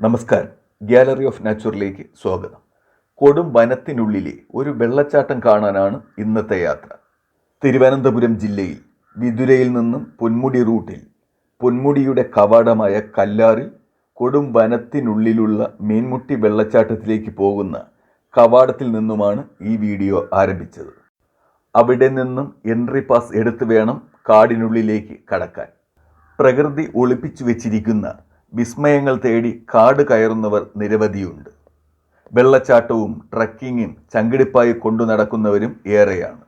നമസ്കാരം. Gallery of നാച്ചുറിലേക്ക് സ്വാഗതം. കൊടും വനത്തിനുള്ളിലെ ഒരു വെള്ളച്ചാട്ടം കാണാനാണ് ഇന്നത്തെ യാത്ര. തിരുവനന്തപുരം ജില്ലയിൽ വിതുരയിൽ നിന്നും പൊന്മുടി റൂട്ടിൽ പൊന്മുടിയുടെ കവാടമായ കല്ലാറിൽ കൊടും വനത്തിനുള്ളിലുള്ള മീൻമുട്ടി വെള്ളച്ചാട്ടത്തിലേക്ക് പോകുന്ന കവാടത്തിൽ നിന്നുമാണ് ഈ വീഡിയോ ആരംഭിച്ചത്. അവിടെ നിന്നും എൻട്രി പാസ് എടുത്തു വേണം കാടിനുള്ളിലേക്ക് കടക്കാൻ. പ്രകൃതി ഒളിപ്പിച്ചു വെച്ചിരിക്കുന്ന വിസ്മയങ്ങൾ തേടി കാട് കയറുന്നവർ നിരവധിയുണ്ട്. വെള്ളച്ചാട്ടവും ട്രക്കിങ്ങും ചങ്കിടിപ്പായി കൊണ്ടു നടക്കുന്നവരും ഏറെയാണ്.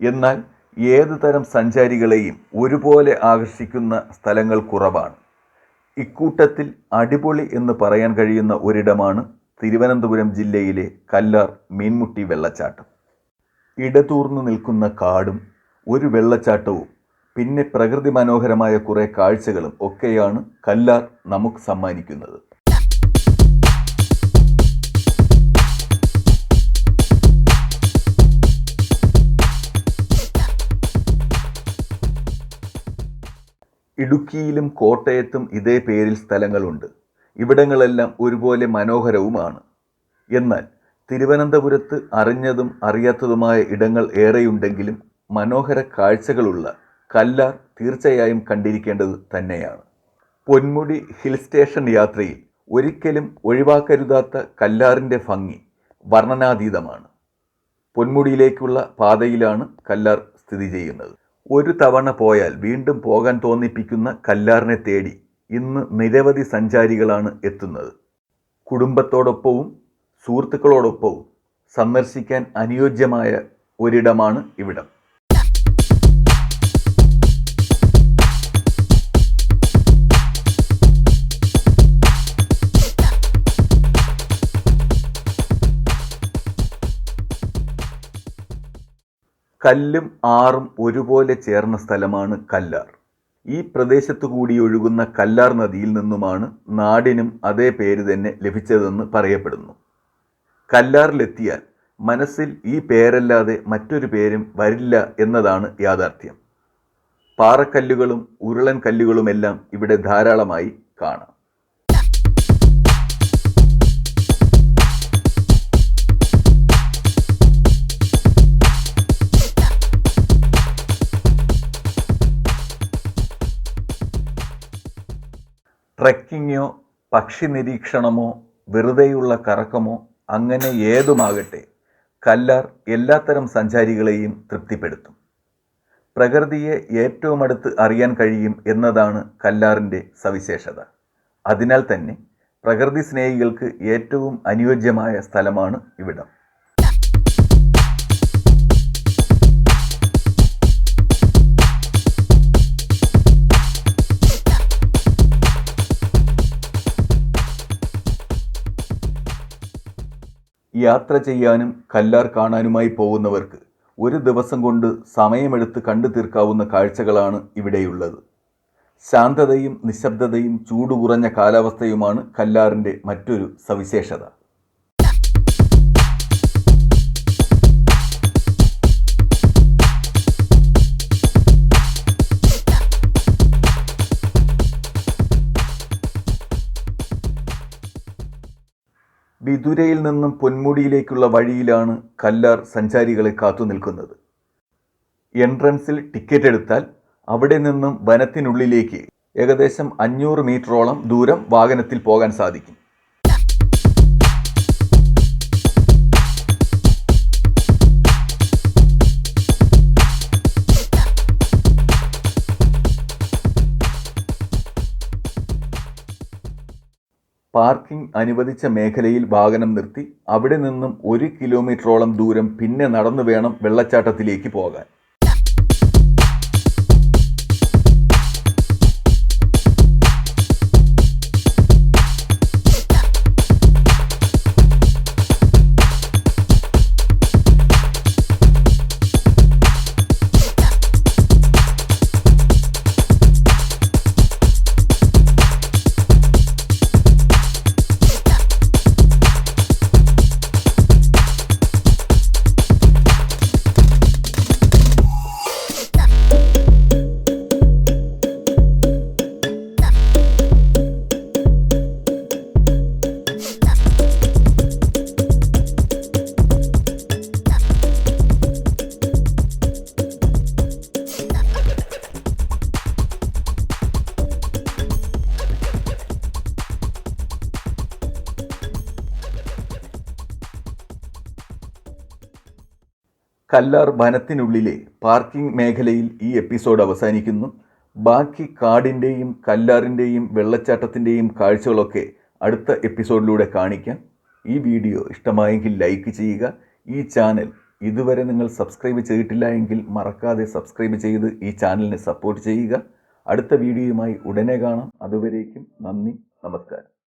എന്നാൽ ഏത് തരം സഞ്ചാരികളെയും ഒരുപോലെ ആകർഷിക്കുന്ന സ്ഥലങ്ങൾ കുറവാണ്. ഇക്കൂട്ടത്തിൽ അടിപൊളി എന്ന് പറയാൻ കഴിയുന്ന ഒരിടമാണ് തിരുവനന്തപുരം ജില്ലയിലെ കല്ലാർ മീൻമുട്ടി വെള്ളച്ചാട്ടം. ഇടതൂർന്നു നിൽക്കുന്ന കാടും ഒരു വെള്ളച്ചാട്ടവും പിന്നെ പ്രകൃതി മനോഹരമായ കുറേ കാഴ്ചകളും ഒക്കെയാണ് കല്ലാർ നമുക്ക് സമ്മാനിക്കുന്നത്. ഇടുക്കിയിലും കോട്ടയത്തും ഇതേ പേരിൽ സ്ഥലങ്ങളുണ്ട്. ഇവിടങ്ങളെല്ലാം ഒരുപോലെ മനോഹരവുമാണ്. എന്നാൽ തിരുവനന്തപുരത്ത് അറിഞ്ഞതും അറിയാത്തതുമായ ഇടങ്ങൾ ഏറെയുണ്ടെങ്കിലും മനോഹര കാഴ്ചകളുള്ള കല്ലാർ തീർച്ചയായും കണ്ടിരിക്കേണ്ടത് തന്നെയാണ്. പൊന്മുടി ഹിൽ സ്റ്റേഷൻ യാത്രയിൽ ഒരിക്കലും ഒഴിവാക്കരുതാത്ത കല്ലാറിന്റെ ഭംഗി വർണനാതീതമാണ്. പൊന്മുടിയിലേക്കുള്ള പാതയിലാണ് കല്ലാർ സ്ഥിതി ചെയ്യുന്നത്. ഒരു തവണ പോയാൽ വീണ്ടും പോകാൻ തോന്നിപ്പിക്കുന്ന കല്ലാറിനെ തേടി ഇന്ന് നിരവധി സഞ്ചാരികളാണ് എത്തുന്നത്. കുടുംബത്തോടൊപ്പവും സുഹൃത്തുക്കളോടൊപ്പവും സന്ദർശിക്കാൻ അനുയോജ്യമായ ഒരിടമാണ് ഇവിടം. കല്ലും ആറും ഒരുപോലെ ചേർന്ന സ്ഥലമാണ് കല്ലാർ. ഈ പ്രദേശത്തു കൂടി ഒഴുകുന്ന കല്ലാർ നദിയിൽ നിന്നുമാണ് നാടിനും അതേ പേര് തന്നെ ലഭിച്ചതെന്ന് പറയപ്പെടുന്നു. കല്ലാറിലെത്തിയാൽ മനസ്സിൽ ഈ പേരല്ലാതെ മറ്റൊരു പേരും വരില്ല എന്നതാണ് യാഥാർത്ഥ്യം. പാറക്കല്ലുകളും ഉരുളൻ കല്ലുകളുമെല്ലാം ഇവിടെ ധാരാളമായി കാണാം. ട്രെക്കിങ്ങോ പക്ഷി നിരീക്ഷണമോ വെറുതെയുള്ള കറക്കമോ അങ്ങനെ ഏതുമാകട്ടെ കല്ലാർ എല്ലാത്തരം സഞ്ചാരികളെയും തൃപ്തിപ്പെടുത്തും. പ്രകൃതിയെ ഏറ്റവും അടുത്ത് അറിയാൻ കഴിയും എന്നതാണ് കല്ലാറിന്റെ സവിശേഷത. അതിനാൽ തന്നെ പ്രകൃതി സ്നേഹികൾക്ക് ഏറ്റവും അനുയോജ്യമായ സ്ഥലമാണ് ഇവിടം. യാത്ര ചെയ്യാനും കല്ലാർ കാണാനുമായി പോകുന്നവർക്ക് ഒരു ദിവസം കൊണ്ട് സമയമെടുത്ത് കണ്ടു തീർക്കാവുന്ന കാഴ്ചകളാണ് ഇവിടെയുള്ളത്. ശാന്തതയും നിശബ്ദതയും ചൂടുകുറഞ്ഞ കാലാവസ്ഥയുമാണ് കല്ലാറിന്റെ മറ്റൊരു സവിശേഷത. വിതുരയിൽ നിന്നും പൊന്മുടിയിലേക്കുള്ള വഴിയിലാണ് കല്ലാർ സഞ്ചാരികളെ കാത്തു നിൽക്കുന്നത്. എൻട്രൻസിൽ ടിക്കറ്റ് എടുത്താൽ അവിടെ നിന്നും വനത്തിനുള്ളിലേക്ക് ഏകദേശം അഞ്ഞൂറ് മീറ്ററോളം ദൂരം വാഹനത്തിൽ പോകാൻ സാധിക്കും. പാർക്കിംഗ് അനുവദിച്ച മേഖലയിൽ വാഹനം നിർത്തി അവിടെ നിന്നും ഒരു കിലോമീറ്ററോളം ദൂരം പിന്നെ നടന്നു വേണം വെള്ളച്ചാട്ടത്തിലേക്ക് പോകാൻ. കല്ലാർ വനത്തിനുള്ളിലെ പാർക്കിംഗ് മേഖലയിൽ ഈ എപ്പിസോഡ് അവസാനിക്കുന്നു. ബാക്കി കാടിന്റെയും കല്ലാറിന്റെയും വെള്ളച്ചാട്ടത്തിന്റെയും കാഴ്ചകളൊക്കെ അടുത്ത എപ്പിസോഡിലൂടെ കാണിക്കാം. ഈ വീഡിയോ ഇഷ്ടമായെങ്കിൽ ലൈക്ക് ചെയ്യുക. ഈ ചാനൽ ഇതുവരെ നിങ്ങൾ സബ്സ്ക്രൈബ് ചെയ്തിട്ടില്ല എങ്കിൽ മറക്കാതെ സബ്സ്ക്രൈബ് ചെയ്ത് ഈ ചാനലിനെ സപ്പോർട്ട് ചെയ്യുക. അടുത്ത വീഡിയോയുമായി ഉടനെ കാണാം. അതുവരേക്കും നന്ദി നമസ്കാരം.